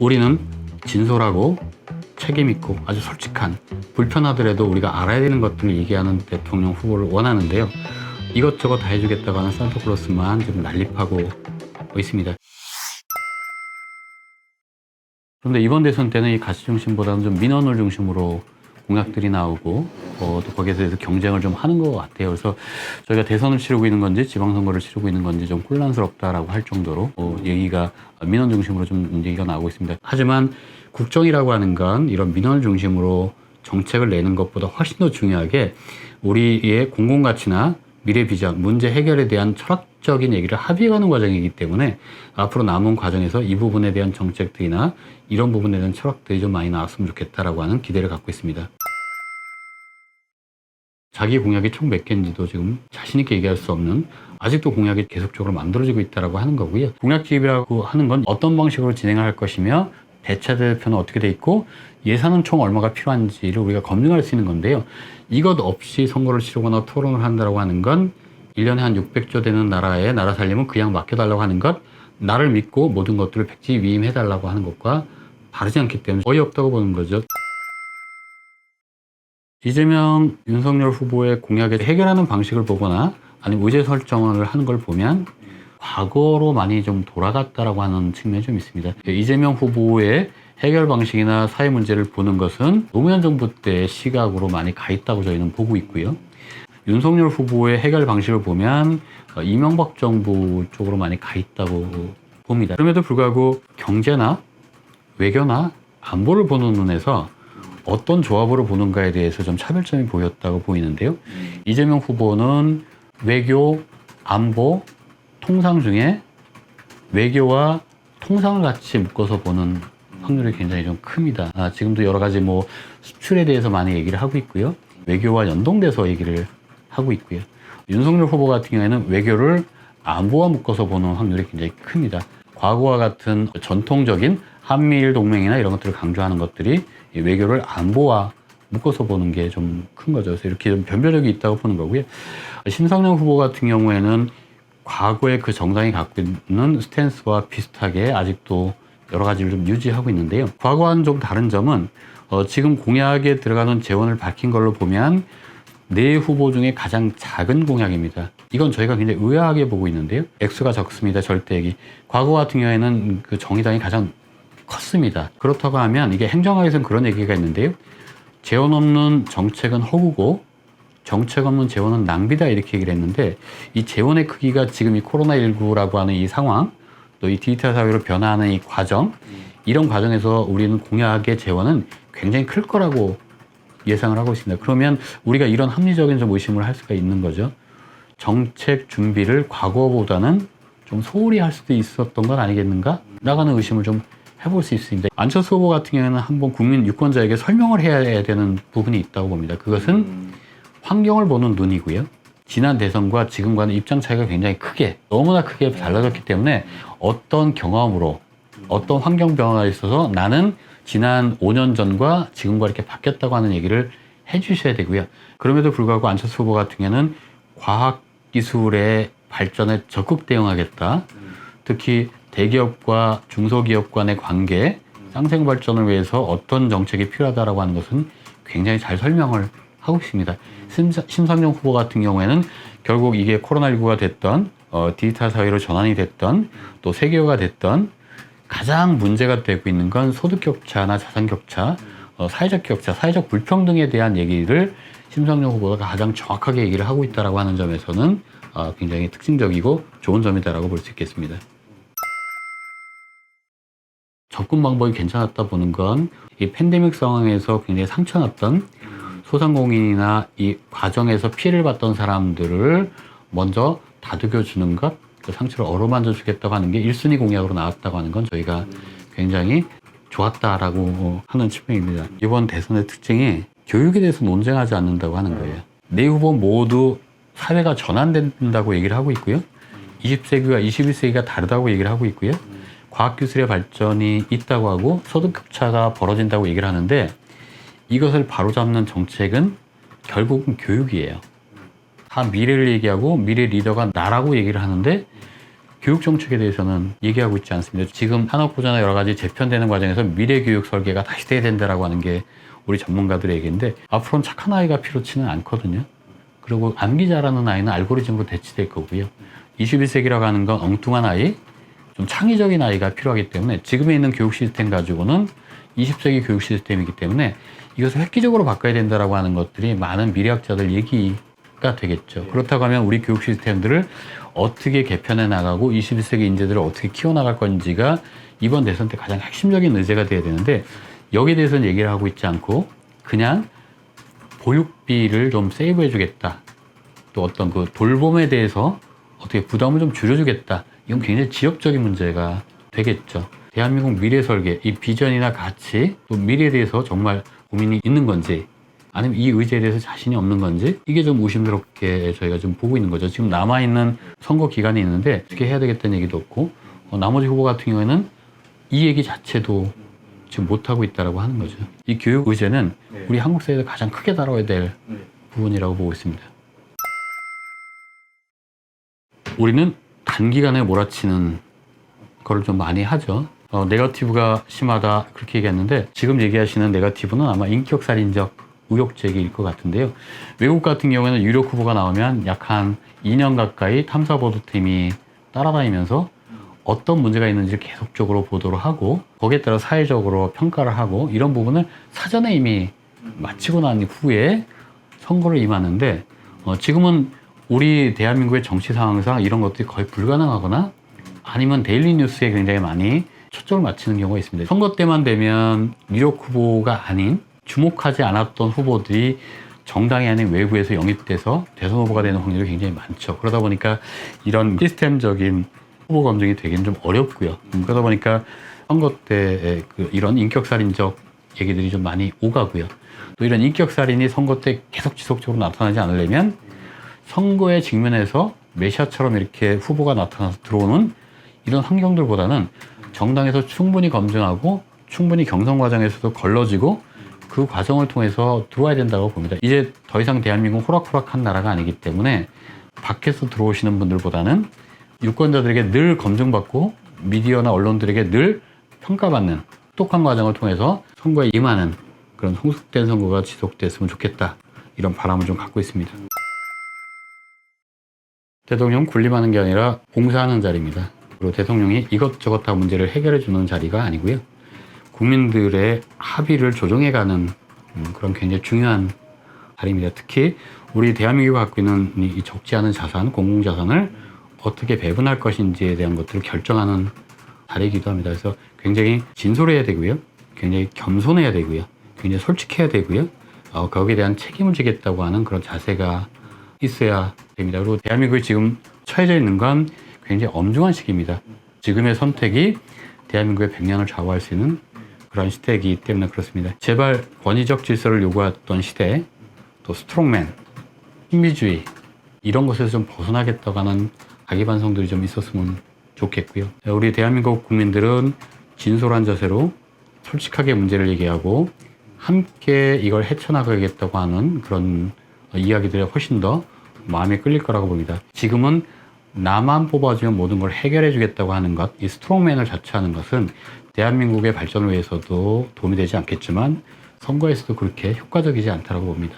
우리는 진솔하고 책임있고 아주 솔직한 불편하더라도 우리가 알아야 되는 것들을 얘기하는 대통령 후보를 원하는데요. 이것저것 다 해주겠다고 하는 산타클로스만 좀 난립하고 있습니다. 그런데 이번 대선 때는 이 가치 중심보다는 좀 민원을 중심으로 공약들이 나오고 어, 또 거기에 대해서 경쟁을 좀 하는 것 같아요. 그래서 저희가 대선을 치르고 있는 건지 지방선거를 치르고 있는 건지 좀 혼란스럽다라고 할 정도로 어, 얘기가 민원 중심으로 좀 얘기가 나오고 있습니다. 하지만 국정이라고 하는 건 이런 민원을 중심으로 정책을 내는 것보다 훨씬 더 중요하게 우리의 공공가치나 미래 비전, 문제 해결에 대한 철학적인 얘기를 합의해가는 과정이기 때문에 앞으로 남은 과정에서 이 부분에 대한 정책들이나 이런 부분에 대한 철학들이 좀 많이 나왔으면 좋겠다라고 하는 기대를 갖고 있습니다. 자기 공약이 총 몇 개인지도 지금 자신있게 얘기할 수 없는 아직도 공약이 계속적으로 만들어지고 있다라고 하는 거고요. 공약 기획이라고 하는 건 어떤 방식으로 진행을 할 것이며 대차대표는 어떻게 돼 있고 예산은 총 얼마가 필요한지를 우리가 검증할 수 있는 건데요. 이것 없이 선거를 치르거나 토론을 한다고 하는 건 1년에 한 600조 되는 나라에 나라 살림은 그냥 맡겨달라고 하는 것, 나를 믿고 모든 것들을 백지 위임해달라고 하는 것과 다르지 않기 때문에 어이없다고 보는 거죠. 이재명, 윤석열 후보의 공약에 해결하는 방식을 보거나 아니면 의제 설정을 하는 걸 보면 과거로 많이 좀 돌아갔다라고 하는 측면이 좀 있습니다. 이재명 후보의 해결 방식이나 사회 문제를 보는 것은 노무현 정부 때 시각으로 많이 가 있다고 저희는 보고 있고요. 윤석열 후보의 해결 방식을 보면 어, 이명박 정부 쪽으로 많이 가 있다고 봅니다. 그럼에도 불구하고 경제나 외교나 안보를 보는 눈에서 어떤 조합으로 보는가에 대해서 좀 차별점이 보였다고 보이는데요. 이재명 후보는 외교, 안보, 통상 중에 외교와 통상을 같이 묶어서 보는 확률이 굉장히 좀 큽니다. 아, 지금도 여러 가지 뭐 수출에 대해서 많이 얘기를 하고 있고요. 외교와 연동돼서 얘기를 하고 있고요. 윤석열 후보 같은 경우에는 외교를 안보와 묶어서 보는 확률이 굉장히 큽니다. 과거와 같은 전통적인 한미일 동맹이나 이런 것들을 강조하는 것들이 이 외교를 안보와 묶어서 보는 게 좀 큰 거죠. 그래서 이렇게 좀 변별력이 있다고 보는 거고요. 심상정 후보 같은 경우에는 과거에 그 정당이 갖고 있는 스탠스와 비슷하게 아직도 여러 가지를 좀 유지하고 있는데요. 과거와는 좀 다른 점은 어, 지금 공약에 들어가는 재원을 밝힌 걸로 보면 네 후보 중에 가장 작은 공약입니다. 이건 저희가 굉장히 의아하게 보고 있는데요. 액수가 적습니다. 절대액이. 과거 같은 경우에는 그 정의당이 가장 컸습니다. 그렇다고 하면 이게 행정학에서는 그런 얘기가 있는데요. 재원 없는 정책은 허구고 정책 없는 재원은 낭비다 이렇게 얘기를 했는데 이 재원의 크기가 지금 이 코로나19라고 하는 이 상황 또 이 디지털 사회로 변화하는 이 과정 이런 과정에서 우리는 공약의 재원은 굉장히 클 거라고 예상을 하고 있습니다. 그러면 우리가 이런 합리적인 좀 의심을 할 수가 있는 거죠. 정책 준비를 과거보다는 좀 소홀히 할 수도 있었던 건 아니겠는가? 라는 의심을 좀 해볼 수 있습니다. 안철수 후보 같은 경우에는 한번 국민 유권자에게 설명을 해야 되는 부분이 있다고 봅니다. 그것은 환경을 보는 눈이고요. 지난 대선과 지금과는 입장 차이가 굉장히 크게, 너무나 크게 달라졌기 때문에 어떤 경험으로, 어떤 환경 변화가 있어서 나는 지난 5년 전과 지금과 이렇게 바뀌었다고 하는 얘기를 해 주셔야 되고요. 그럼에도 불구하고 안철수 후보 같은 경우에는 과학 기술의 발전에 적극 대응하겠다. 특히 대기업과 중소기업 간의 관계, 쌍생 발전을 위해서 어떤 정책이 필요하다라고 하는 것은 굉장히 잘 설명을 하고 있습니다. 심상정 후보 같은 경우에는 결국 이게 코로나19가 됐던 어, 디지털 사회로 전환이 됐던 또 세계화가 됐던 가장 문제가 되고 있는 건 소득 격차나 자산 격차, 어, 사회적 격차, 사회적 불평등에 대한 얘기를 심상정 후보가 가장 정확하게 얘기를 하고 있다라고 하는 점에서는 어, 굉장히 특징적이고 좋은 점이다라고 볼 수 있겠습니다. 접근 방법이 괜찮았다 보는 건 이 팬데믹 상황에서 굉장히 상처났던 소상공인이나 이 과정에서 피해를 봤던 사람들을 먼저 다독여 주는 것, 그 상처를 어루만져 주겠다고 하는 게 1순위 공약으로 나왔다고 하는 건 저희가 굉장히 좋았다라고 하는 측면입니다. 이번 대선의 특징이 교육에 대해서 논쟁하지 않는다고 하는 거예요. 네 후보 모두 사회가 전환된다고 얘기를 하고 있고요. 20세기와 21세기가 다르다고 얘기를 하고 있고요. 과학기술의 발전이 있다고 하고 소득격차가 벌어진다고 얘기를 하는데 이것을 바로잡는 정책은 결국은 교육이에요. 다 미래를 얘기하고 미래 리더가 나라고 얘기를 하는데 교육 정책에 대해서는 얘기하고 있지 않습니다. 지금 산업부자나 여러 가지 재편되는 과정에서 미래 교육 설계가 다시 돼야 된다라고 하는 게 우리 전문가들의 얘기인데 앞으로는 착한 아이가 필요치는 않거든요. 그리고 암기 잘하는 아이는 알고리즘으로 대치될 거고요. 21세기라고 하는 건 엉뚱한 아이, 좀 창의적인 아이가 필요하기 때문에 지금에 있는 교육 시스템 가지고는 20세기 교육 시스템이기 때문에 이것을 획기적으로 바꿔야 된다라고 하는 것들이 많은 미래학자들 얘기가 되겠죠. 그렇다고 하면 우리 교육 시스템들을 어떻게 개편해 나가고 21세기 인재들을 어떻게 키워나갈 건지가 이번 대선 때 가장 핵심적인 의제가 돼야 되는데 여기에 대해서는 얘기를 하고 있지 않고 그냥 보육비를 좀 세이브해 주겠다. 또 어떤 그 돌봄에 대해서 어떻게 부담을 좀 줄여주겠다. 이건 굉장히 지역적인 문제가 되겠죠. 대한민국 미래 설계, 이 비전이나 가치, 또 미래에 대해서 정말 고민이 있는 건지, 아니면 이 의제에 대해서 자신이 없는 건지, 이게 좀 의심스럽게 저희가 좀 보고 있는 거죠. 지금 남아있는 선거 기간이 있는데, 어떻게 해야 되겠다는 얘기도 없고, 어, 나머지 후보 같은 경우에는 이 얘기 자체도 지금 못하고 있다라고 하는 거죠. 이 교육 의제는 네. 우리 한국 사회에서 가장 크게 다뤄야 될 네. 부분이라고 보고 있습니다. 우리는 단기간에 몰아치는 거를 좀 많이 하죠. 어, 네거티브가 심하다 그렇게 얘기했는데 지금 얘기하시는 네거티브는 아마 인격살인적 의혹 제기일 것 같은데요. 외국 같은 경우에는 유력 후보가 나오면 약 한 2년 가까이 탐사 보도팀이 따라다니면서 어떤 문제가 있는지 계속적으로 보도를 하고 거기에 따라 사회적으로 평가를 하고 이런 부분을 사전에 이미 마치고 난 후에 선거를 임하는데 어, 지금은 우리 대한민국의 정치 상황상 이런 것들이 거의 불가능하거나 아니면 데일리 뉴스에 굉장히 많이 초점을 맞추는 경우가 있습니다. 선거 때만 되면 유력 후보가 아닌 주목하지 않았던 후보들이 정당이 아닌 외부에서 영입돼서 대선 후보가 되는 확률이 굉장히 많죠. 그러다 보니까 이런 시스템적인 후보 검증이 되기는 좀 어렵고요. 음, 그러다 보니까 선거 때그 이런 인격살인적 얘기들이 좀 많이 오가고요. 또 이런 인격살인이 선거 때 계속 지속적으로 나타나지 않으려면 선거에 직면해서 메시아처럼 이렇게 후보가 나타나서 들어오는 이런 환경들보다는 정당에서 충분히 검증하고 충분히 경선 과정에서도 걸러지고 그 과정을 통해서 들어와야 된다고 봅니다. 이제 더 이상 대한민국 호락호락한 나라가 아니기 때문에 밖에서 들어오시는 분들보다는 유권자들에게 늘 검증받고 미디어나 언론들에게 늘 평가받는 똑똑한 과정을 통해서 선거에 임하는 그런 성숙된 선거가 지속됐으면 좋겠다. 이런 바람을 좀 갖고 있습니다. 대통령 군림하는 게 아니라 봉사하는 자리입니다. 그리고 대통령이 이것저것 다 문제를 해결해 주는 자리가 아니고요. 국민들의 합의를 조정해가는 음, 그런 굉장히 중요한 자리입니다. 특히 우리 대한민국이 갖고 있는 이- 이 적지 않은 자산, 공공자산을 어떻게 배분할 것인지에 대한 것들을 결정하는 자리이기도 합니다. 그래서 굉장히 진솔해야 되고요. 굉장히 겸손해야 되고요. 굉장히 솔직해야 되고요. 어, 거기에 대한 책임을 지겠다고 하는 그런 자세가 있어야 됩니다. 그리고 대한민국이 지금 처해져 있는 건 굉장히 엄중한 시기입니다. 지금의 선택이 대한민국의 100년을 좌우할 수 있는 그런 시대이기 때문에 그렇습니다. 제발 권위적 질서를 요구했던 시대, 또 스트롱맨, 신비주의 이런 것에서 좀 벗어나겠다고 하는 자기 반성들이 좀 있었으면 좋겠고요. 우리 대한민국 국민들은 진솔한 자세로 솔직하게 문제를 얘기하고 함께 이걸 헤쳐나가겠다고 하는 그런 이야기들이 훨씬 더 마음에 끌릴 거라고 봅니다. 지금은 나만 뽑아주면 모든 걸 해결해 주겠다고 하는 것, 이 스트롱맨을 자처하는 것은 대한민국의 발전을 위해서도 도움이 되지 않겠지만 선거에서도 그렇게 효과적이지 않다고 봅니다.